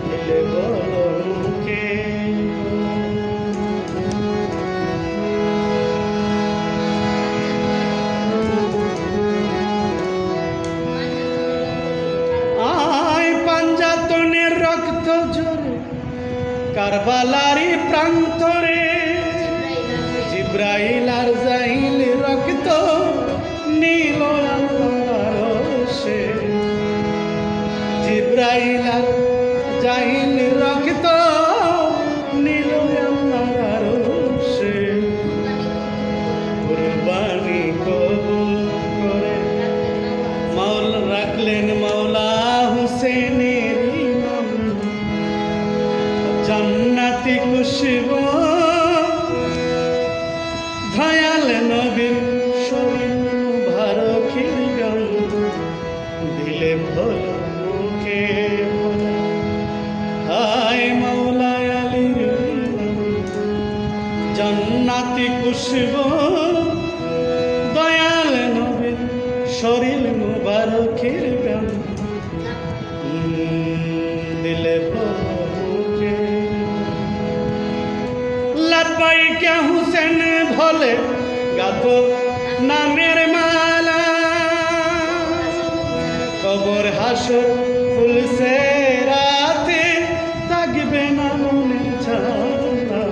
দিলে বলো মুখে আয় পাঞ্জাতনের রক্ত ঝরে কারবালারি প্রান্তরে। জিব্রাইল আর আর জাইল রক্ত নীল সে। কুরবানি কবুল করে মাওল রাখলেন মাওলা হুসেনের জান্নাতি খুশব জান্নাতি খুশব দয়াল নবীর শরীর মুবারকের গান দিলে মুখে লাপাইকা হুসেন ভলে গাত নামের মালা। কবর হাসর ফুলসে রাতে থাকবে না মনের ছালা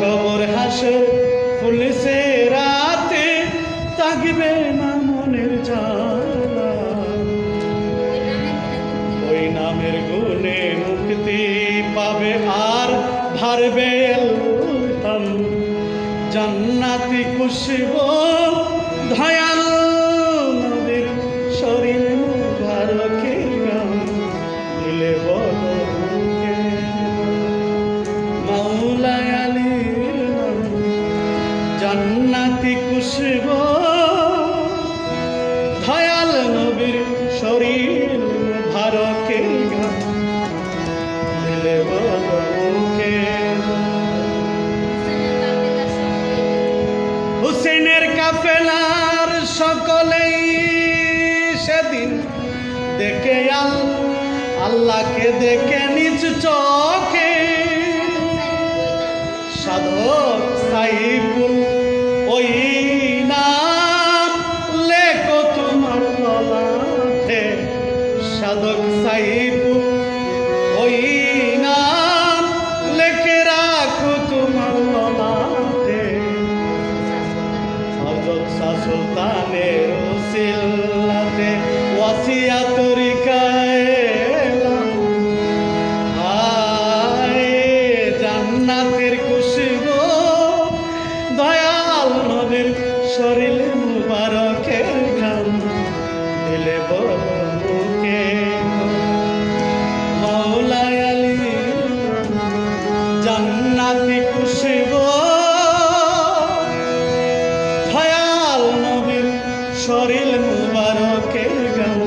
কবর হাসর এলতাম জান্নাতি খুশব দয়াল নবীর শরীর মুবারকে দিলে বলো মুখে মাওলায় আলীর নাম। জান্নাতি খুশব দয়াল নবীর হুসেনের কাফেলার সকলেই সেদিন দেখে আল, আল্লাহকে দেখে নিজ চোখে। সাধক সাইফুল, ওই নাম লেখো তোমার সাধক সাইফুল সুলতানের ওসিলাতে ওয়াসিয়া তরিকায় জান্নাতের খুশবু, দয়াল নবীর শরীরে মুবারকের গান দিলে বড় মুখে জান্নাতি খুশবু দয়াল নবীর শরীর মুবারকের গান